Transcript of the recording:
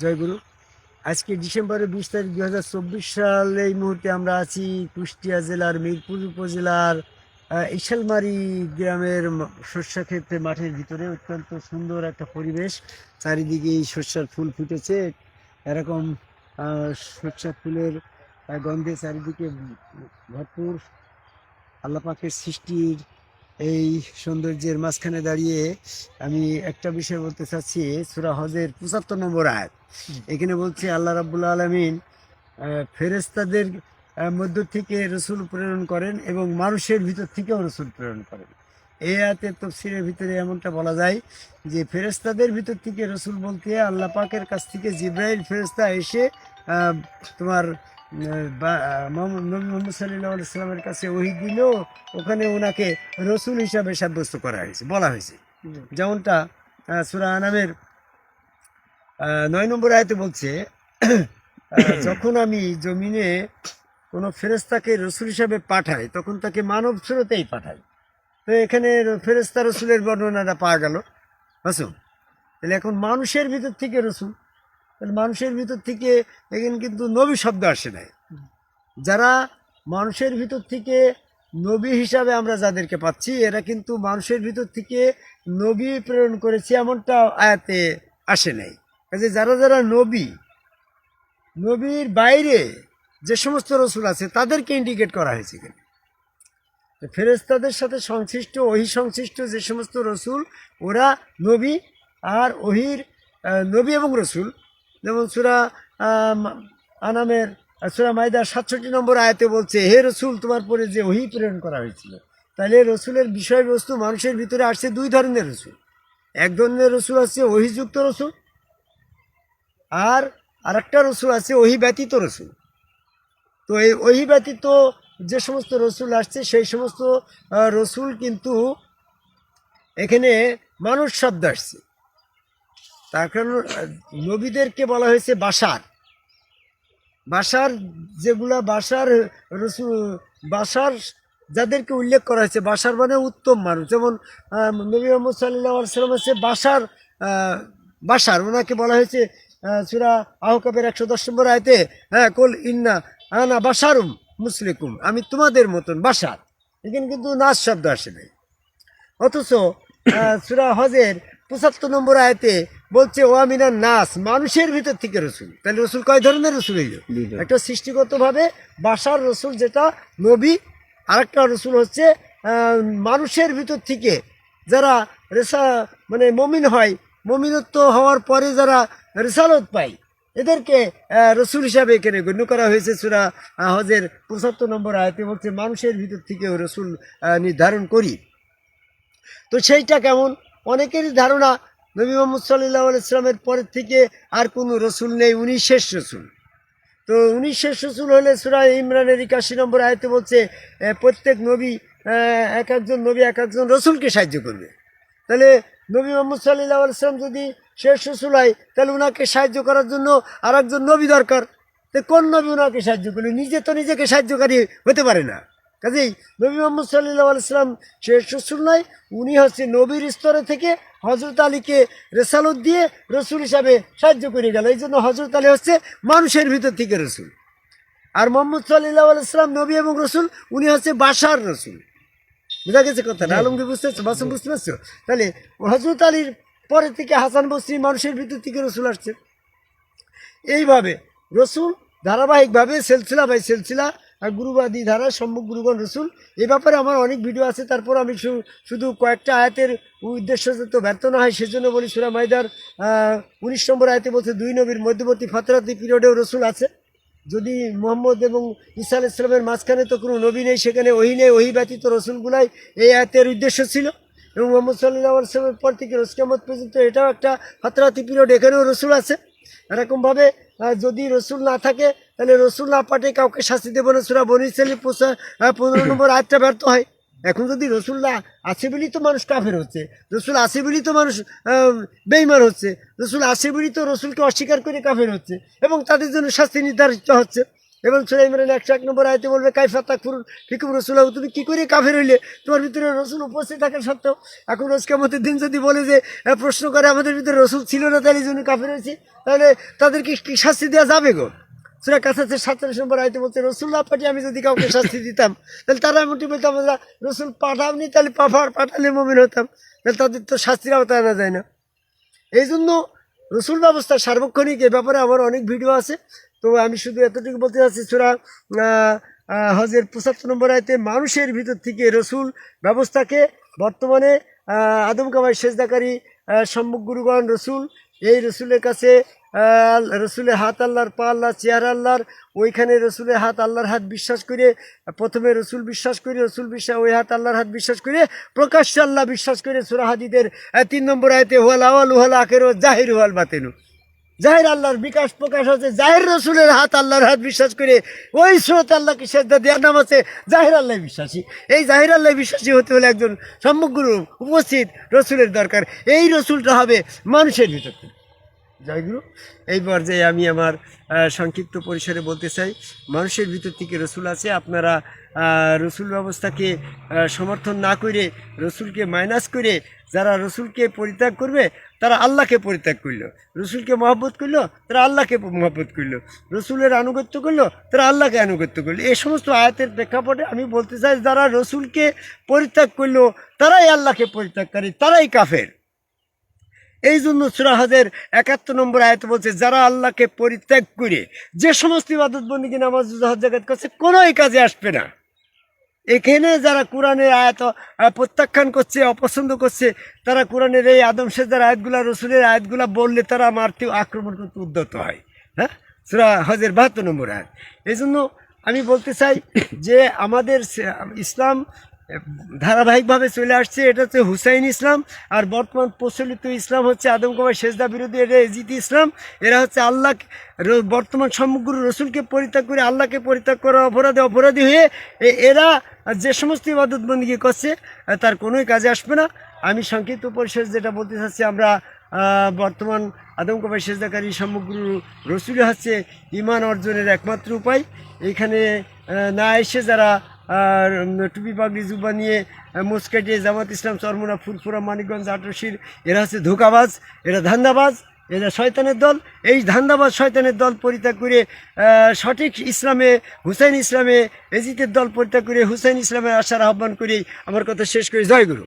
জয়গুরু আজকে ডিসেম্বরের বিশ তারিখ দু হাজার চব্বিশ সাল এই মুহূর্তে আমরা আছি কুষ্টিয়া জেলার মিরপুর উপজেলার ইশালমারি গ্রামের শস্য ক্ষেত্রে মাঠের ভিতরে। অত্যন্ত সুন্দর একটা পরিবেশ। চারিদিকে এই শস্যার ফুল ফুটেছে। এরকম শস্যা ফুলের গন্ধে চারিদিকে ভরপুর। আল্লাপাকের সৃষ্টির এই সৌন্দর্যের মাঝখানে দাঁড়িয়ে আমি একটা বিষয় বলতে চাচ্ছি সুরা হজের পঁচাত্তর নম্বর আয়াত। এখানে বলছে আল্লাহ রাব্বুল আলমিন ফেরেস্তাদের মধ্য থেকে রসুল প্রেরণ করেন এবং মানুষের ভিতর থেকেও রসুল প্রেরণ করেন। এই আয়াতের তফসিরের ভিতরে এমনটা বলা যায় যে ফেরেস্তাদের ভিতর থেকে রসুল বলতে আল্লাহ পাকের কাছ থেকে জিব্রাইল ফেরেস্তা এসে তোমার মোহাম্মদ সাল্লাহ সাল্লামের কাছে ওহি দিল ওখানে ওনাকে রসুল হিসাবে সাব্যস্ত করা হয়েছে বলা হয়েছে। যেমনটা সূরা আনামের নয় নম্বর আয়তে বলছে যখন আমি জমিনে কোনো ফেরেস্তাকে রসুল হিসাবে পাঠাই তখন তাকে মানব স্রোতেই পাঠাই। তো এখানে ফেরেস্তা রসুলের বর্ণনাটা পাওয়া গেল। রসুল তাহলে এখন মানুষের ভিতর থেকে রসুল মানুষের ভিতর থেকে এখানে কিন্তু নবী শব্দ আসে নাই। যারা মানুষের ভিতর থেকে নবী হিসাবে আমরা যাদেরকে পাচ্ছি, এরা কিন্তু মানুষের ভিতর থেকে নবী প্রেরণ করেছে এমনটা আয়াতে আসে নাই। কাজে যারা যারা নবী, নবীর বাইরে যে সমস্ত রসুল আছে, তাদেরকে ইন্ডিকেট করা হয়েছে এখানে। ফেরেস্তাদের সাথে সংশ্লিষ্ট, ওহি সংশ্লিষ্ট যে সমস্ত রসুল, ওরা নবী আর ওহির নবী এবং রসুল যেমন সুরা আনামের, সুরা মাইদার সাতষট্টি নম্বর আয়াতে বলছে, হে রসুল, তোমার পরে যে ওহি প্রেরণ করা হয়েছিল, তাহলে রসুলের বিষয়বস্তু মানুষের ভিতরে আসছে দুই ধরনের রসুল। এক ধরনের রসুল আছে ওহিযুক্ত রসুল আর আরেকটা রসুল আছে ওহি ব্যতীত রসুল। তো এই ওহি ব্যতীত যে সমস্ত রসুল আসছে, সেই সমস্ত রসুল কিন্তু এখানে মানুষ শব্দ আসছে। তার কারণ নবীদেরকে বলা হয়েছে বাসার। বাসার যেগুলা, বাসার রসুল, বাসার যাদেরকে উল্লেখ করা হয়েছে, বাসার মানে উত্তম মানুষ। যেমন নবী মোহাম্মদ সাল্লাহ সাল্লাম হচ্ছে বাসার বাসার। ওনাকে বলা হয়েছে সুরা আহকাবের একশো দশ নম্বর আয়তে হ্যাঁ কোল ইন্না আনা বাসারুম মুসলিকুম। আমি তোমাদের মতন বাসার। এখানে কিন্তু নাচ শব্দ আসে নাই। অথচ সুরা হজের পঁচাত্তর নম্বর আয়তে বলছে ও আমিনার নাস মানুষের ভিতর থেকে রসুল। তাহলে রসুল কয় ধরনের রসুল হইল? একটা সৃষ্টিগতভাবে বাসার রসুল যেটা নবী আরেকটা রসুল হচ্ছে মানুষের ভিতর থেকে যারা রেসা মানে মমিন হয় মমিনত্ব হওয়ার পরে যারা রেসালত পায় এদেরকে রসুল হিসাবে এখানে গণ্য করা হয়েছে সুরা হজের পঁচাত্তর নম্বর আয়তে বলছে মানুষের ভিতর থেকেও রসুল নির্ধারণ করি। তো সেইটা কেমন? অনেকেরই ধারণা নবী মোহাম্মদ সাল্লাহ ইসলামের পরের থেকে আর কোনো রসুল নেই, উনি শেষ রসুল। তো উনি শেষ রসুল হলে সুরা ইমরানের একাশি নম্বর আয়তে বলছে প্রত্যেক নবী এক একজন নবী, এক একজন রসুলকে সাহায্য করবে। তাহলে নবী মোহাম্মদ সাল্লাহ ইসলাম যদি শেষ রসুল হয়, তাহলে ওনাকে সাহায্য করার জন্য আর একজন নবী দরকার। তো কোন নবী ওনাকে সাহায্য করবে? নিজে তো নিজেকে সাহায্যকারী হতে পারে না। কাজেই নবী মোহাম্মদ সাল্লাহ আলাইসলাম শেষ রসুল নয়, উনি হচ্ছে নবীর স্তরে থেকে হজরত আলীকে রেসালত দিয়ে রসুল হিসাবে সাহায্য করে গেল। এই জন্য হজরত আলী হচ্ছে মানুষের ভিতর থেকে রসুল। আর মোহাম্মদ সাল্লাহ আলাইসলাম নবী এবং রসুল উনি হচ্ছে বাসার রসুল। বুঝা গেছে কথাটা আলমগীর বুঝতে পারছ? বাসম বুঝতে পারছ? তাহলে হজরত আলীর পরে থেকে হাসান বসরি মানুষের ভিতর থেকে রসুল আসছে। এইভাবে রসুল ধারাবাহিকভাবে সেলসিলা বাই সেলসিলা গুরুবাদী ধারা সম্মুখ গুরুগণ রসুল। এ ব্যাপারে আমার অনেক ভিডিও আছে, তারপর আমি শুধু কয়েকটা আয়াতের উদ্দেশ্য তো ব্যর্থ না হয়, সেজন্য বলি সুরা মাইদার উনিশ নম্বর আয়তে বলছে, দুই নবীর মধ্যবর্তী ফাতরাতি পিরিয়ডেও রসুল আছে। যদি মোহাম্মদ এবং আল ইসলামের মাঝখানে তো কোনো নবী নেই, সেখানে ওহি নেই, ওহি ব্যতীত রসুলগুলাই এই আয়াতের উদ্দেশ্য ছিল। এবং মোহাম্মদ সাল্লাহ আসলামের পর থেকে রসকামত পর্যন্ত এটাও একটা ফাতরাতি পিরিয়ড, এখানেও রসুল আছে। এরকমভাবে যদি রসুল না থাকে, তাহলে রসুল না পাঠে কাউকে শাস্তি দেবো না। সুরা বনি সালি পনেরো নম্বর আয়টা ব্যর্থ হয়। এখন যদি রসুল্লাহ আছে বলেই তো মানুষ কাফের হচ্ছে। রসুল আছে বলেই তো মানুষ বেইমার হচ্ছে। রসুল আছে বলেই তো রসুলকে অস্বীকার করে কাফের হচ্ছে এবং তাদের জন্য শাস্তি নির্ধারিত হচ্ছে। এবং সুরা ইমরান একশো এক নম্বর আয়তে বলবে, কাইফা তাকফুর ফিকুম রসুল্লাহ তুমি কী করে কাফের হইলে? তোমার ভিতরে রসুল উপস্থিত থাকা সত্ত্বেও, এখন রোজকে মতের দিন যদি বলে যে প্রশ্ন করে, আমাদের ভিতরে রসুল ছিল না, তাহলে জন্য কাফের হয়েছি তাহলে তাদেরকে কি শাস্তি দেওয়া যাবে গো? সুরা কাছাচ্ছে সাতচল্লিশ নম্বর আয়তে বলছে রসুল্লাহ পাঠিয়ে আমি যদি কাউকে শাস্তি দিতাম, তাহলে তারা এমনটি বলতাম আমরা রসুল পাঠাওনি, তাহলে পাঠার পাঠালে মমিন হতাম তাহলে তাদের তো শাস্তির আওতায় আনা যায় না। এই জন্য রসুল ব্যবস্থা সার্বক্ষণিক এ ব্যাপারে আমার অনেক ভিডিও আছে। তো আমি শুধু এতটুকু বলতে চাচ্ছি, সুরা হজের পঁচাত্তর নম্বর আয়তে মানুষের ভিতর থেকে রসুল ব্যবস্থাকে বর্তমানে আদম কামাই সেজদাকারী সম্মুখ গুরুগণ রসুল, এই রসুলের কাছে রসুলের হাত আল্লাহর পা আল্লাহ চেয়ার আল্লাহর, ওইখানে রসুলের হাত আল্লাহর হাত বিশ্বাস করে, প্রথমে রসুল বিশ্বাস করে, রসুল বিশ্বাস, ওই হাত আল্লাহর হাত বিশ্বাস করে, প্রকাশ্য আল্লাহ বিশ্বাস করে সুরাহাদিদের তিন নম্বর আয়তে, হুয়াল আওয়াল হুয়াল আখের জাহির হুয়াল বাতেনু। জাহির আল্লাহর বিকাশ প্রকাশ হচ্ছে জাহির রসুলের হাত আল্লাহর হাত বিশ্বাস করে, ওই স্রোত আল্লাহকে শ্রদ্ধা দেওয়ার নাম আছে জাহির আল্লাহ বিশ্বাসী। এই জাহির আল্লাহ বিশ্বাসী হতে হলে একজন সমগ্র উপস্থিত রসুলের দরকার। এই রসুলটা হবে মানুষের ভিতর থেকে। জয়গুরু এই পর্যায়ে আমি আমার সংক্ষিপ্ত পরিসরে বলতে চাই, মানুষের ভিতর থেকে রসুল আছে, আপনারা রসুল ব্যবস্থাকে সমর্থন না করে রসুলকে মাইনাস করে, যারা রসুলকে পরিত্যাগ করবে তারা আল্লাহকে পরিত্যাগ করল। রসুলকে মহব্বত করল, তারা আল্লাহকে মহব্বত করল। রসুলের আনুগত্য করল, তারা আল্লাহকে আনুগত্য করল। এই সমস্ত আয়াতের প্রেক্ষাপটে আমি বলতে চাই, যারা রসুলকে পরিত্যাগ করল, তারাই আল্লাহকে পরিত্যাগকারী, তারাই কাফের। এই জন্য সুরাহাদের একাত্তর নম্বর আয়ত বলছে, যারা আল্লাহকে পরিত্যাগ করে, যে সমস্ত ইবাদত বন্দী নামাজ হজ জাগাত করছে, কোনোই কাজে আসবে না। এখানে যারা কোরআনের আয়াত প্রত্যাখ্যান করছে, অপছন্দ করছে, তারা কোরআনের এই আদম সেজার আয়াতগুলা, রসুলের আয়াতগুলা বললে তারা মারতে আক্রমণ করতে উদ্যত হয়। হ্যাঁ? সুরা হজের বাহাত্তর নম্বর আয়াত। এই জন্য আমি বলতে চাই যে আমাদের ইসলাম ধারাবাহিকভাবে চলে আসছে, এটা হচ্ছে হুসাইন ইসলাম আর বর্তমান প্রচলিত ইসলাম হচ্ছে আদম কুমার সেজদা বিরোধী, এটা এজিত ইসলাম। এরা হচ্ছে আল্লাহ বর্তমান সমগ্র রসুলকে পরিত্যাগ করে আল্লাহকে পরিত্যাগ করা অপরাধে অপরাধী হয়ে এরা যে সমস্ত ইবাদত বন্দী করছে তার কোনোই কাজে আসবে না। আমি সংক্ষিপ্ত পরিশেষ যেটা বলতে চাচ্ছি, আমরা বর্তমান আদম কুমার সেজদাকারী সমগ্র রসুল হচ্ছে ইমান অর্জনের একমাত্র উপায়। এখানে না এসে যারা আর টুপি, পাগড়ি, জুব্বা নিয়ে মুসকাটে জামাত ইসলাম চরমোনা ফুরফুরা, মানিকগঞ্জ, আটরশির, এরা হচ্ছে ধোকাবাজ, এরা ধান্দাবাজ, এরা শয়তানের দল। এই ধান্দাবাজ, শয়তানের দল পরিত্যাগ করে সঠিক ইসলামে, হুসাইন ইসলামে এজিতের দল পরিত্যাগ করে, হুসাইন ইসলামের আশার আহ্বান করে আমার কথা শেষ করে। জয় গুরু।